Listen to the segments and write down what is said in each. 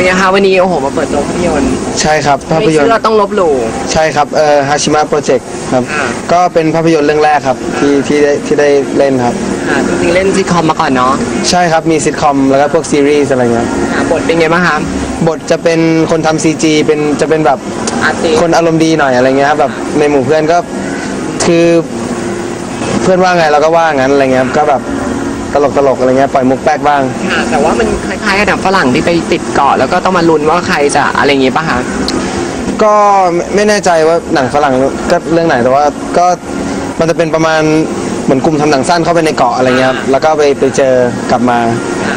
เป็นไงคะวันนี้โอ้โหมาเปิดโรงภาพยนตร์ใช่ครับภาพไม่ยนตเชื่อร์ต้องลบหลู่ ใช่ครับเอ่อฮาชิมะโปรเจกต์ครับ อ่า ก็เป็นภาพยนตร์เรื่องแรกครับที่ที่ได้ที่ได้เล่นครับค่ะจริงๆเล่นซิทคอมมาก่อนเนาะใช่ครับมีซิทคอมแล้วก็พวกซีรีส์อะไรเงี้ยค่ะบทเป็นไงบ้างคะบทจะเป็นคนทำซีจีเป็นจะเป็นแบบอาร์ติคนอารมณ์ดีหน่อยอะไรเงี้ยครับแบบในหมู่เพื่อนก็คือเพื่อนว่าไงเราก็ว่างั้นอะไรเงี้ยครับก็แบบ ตลกตลกๆอะไรเงี้ยปล่อยมุกแป๊กบ้าง ค่ะ แต่ว่ามันคล้ายๆกับหนังฝรั่งที่ไปติดเกาะแล้วก็ต้องมาลุ้นว่าใครจะอะไรอย่างงี้ป่ะคะก็ไม่ไม่แน่ใจว่าหนังฝรั่งก็เรื่องไหนแต่ว่าก็มันจะเป็นประมาณเหมือนกลุ่มทำหนังสั้นเข้าไปในเกาะอะไรเงี้ยครับแล้วก็ไปไปเจอกลับมา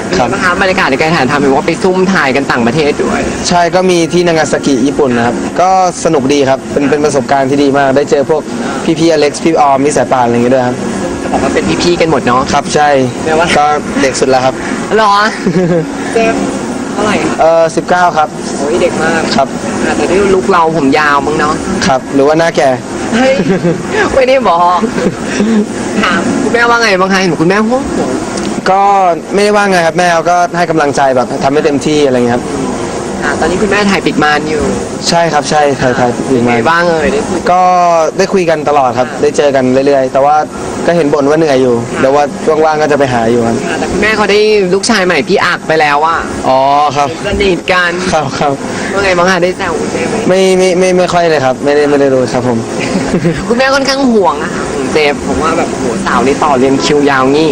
เป็นครัไงบบ้างคะบรรยากาศในการถ่ายทำเห็นว่าไปซุ่มถ่ายกันต่างประเทศด้วย ใช่ก็มีที่นางาซากิญี่ปุ่นนะครับ ก็สนุกดีครับ เป็นเป็นประสบการณ์ที่ดีมาก ได้เจอพวกพี่พี่อเล็กซ์พี่ออมพี่สายป่านอะไรอย่างเงี้ยด้วยครับ จะบอกว่าเป็นพี่ๆกันหมดเนาะ ครับใช่แปลว่า ก็เด็กสุดแล้วครับหรอเจฟเท่าไหร่เออสิบเก้าครับโอ้ยเด็กมากครับอะแต่ที่ลุกเราผมยาวมั้งเนาะครับ หรือว่าหน้าแก่เฮ้ยไม่ได้บอกถามคุณแม่ว่าไงบ้างคะเห็นคุณแม่ห่วงห่วงก็ไม่ได้ว่าไงครับแม่เขาก็ให้กำลังใจแบบทำให้เต็มที่อะไรเงี้ยครับ อะตอนนี้คุณแม่ถ่ายปิดมานอยู่ใช่ครับใช่ถ่ายถ่ายถึงไงมาบ้างเอ่ยได้คุยก็ได้คุยกันตลอดครับ ได้เจอกันเรื่อย ๆ แต่ว่าก็เห็นบ่นว่าเหนื่อยอยู่เดี๋ยวว่าว่างๆก็จะไปหาอยู่ครับอะแต่คุณแม่เขาได้ลูกชายใหม่พี่อักไปแล้วอะอ๋อครับสนิทกันครับครับ ว่าไงบ้างคะได้แซวคุณแม่ไหมไม่ไม่ไม่ไม่ค่อยเลยครับ ไม่ได้ไม่ได้รู้ครับผม คุณแม่ค่อนข้างห่วงอะค่ะของเจฟผมว่าแบบโหสาวนี่ต่อเรียนคิวยาวงี้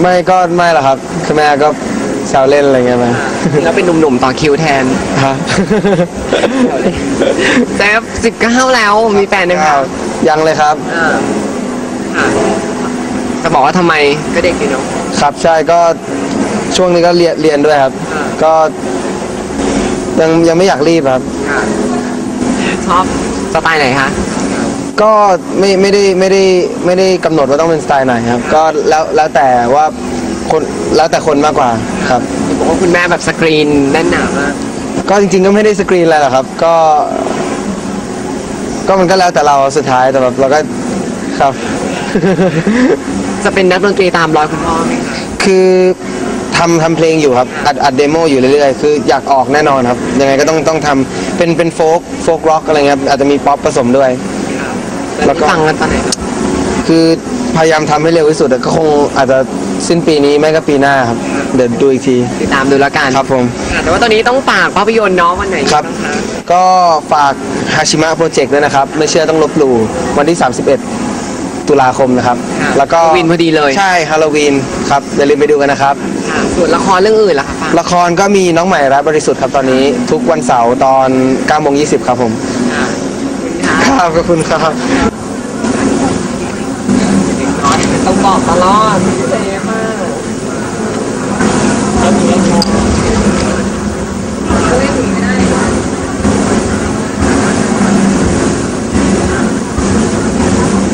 ไม่ก็ไม่หรอกครับคือแม่ก็ แซวเล่นอะไรเงี้ยมาแล้วเป็นหนุ่มๆต่อคิวแทนฮะเจฟสิบเก้าแล้วมีแฟนยังคะยังเลยครับอ่าค่ะจะบอกว่าทำไมก็เด็กดีเนาะครับใช่ก็ช่วงนี้ก็เรียนเรียนด้วยครับอ่าก็ยังยังไม่อยากรีบครับ ค่ะชอบสไตล์ไหนคะก็ไม่ไม่ได้ไม่ได้ไม่ได้กำหนดว่าต้องเป็นสไตล์ไหนครับ ก็แล้วแล้วแต่ว่า คนแล้วแต่คนมากกว่าครับ บอกว่าคุณแม่แบบสกรีนแน่นหนามากก็จริงๆก็ไม่ได้สกรีนอะไรหรอกครับ ก็ ก็มันก็แล้วแต่เราสุดท้ายแต่แบบเราก็ครับ จะเป็นนักดนตรีตามรอยคุณพ่อไหมคะคือทำทำเพลงอยู่ครับ อัดอัดเดโมอยู่เรื่อยๆ คืออยากออกแน่นอนครับ ยังไงก็ต้องต้องทำเป็นเป็นโฟกโฟกร็อกอะไรเงี้ยครับอาจจะมีป๊อปผสมด้วย แล้แล้ววก็ก็ ฟังกันตอนไหนคะคือพยายามทำให้เร็วที่สุดแต่ก็คงอาจจะ สิ้นปีนี้ไม่ก็ปีหน้าครับ เดี๋ยวดูอีกที ติดตามดูแล้วกันครับผม ค่ะแต่ว่าตอนนี้ต้องฝากภาพยนตร์เนาะวันไหนครับางคะก็ฝากฮาชิมะโปรเจกต์ด้วยนะครับ ไม่เชื่อต้องลบหลู่วันที่ 31 ตุลาคมนะครับ ค่ะแล้วก็ฮาโลวีนพอดีเลยใช่ฮาโลวีนครับอย่าลืมไปดูกันนะครับ ค่ะส่วนละครเรื่องอื่นล่ะคะฝากละครก็มีน้องใหม่รับบริสุทธิ์ครับตอนนี้ ทุกวันเสาร์ตอน9โมง20 ครับผม ค่ะขอบคุณคค่ะรับขอบคุณครับ ต้องบอกตลอดเซมาก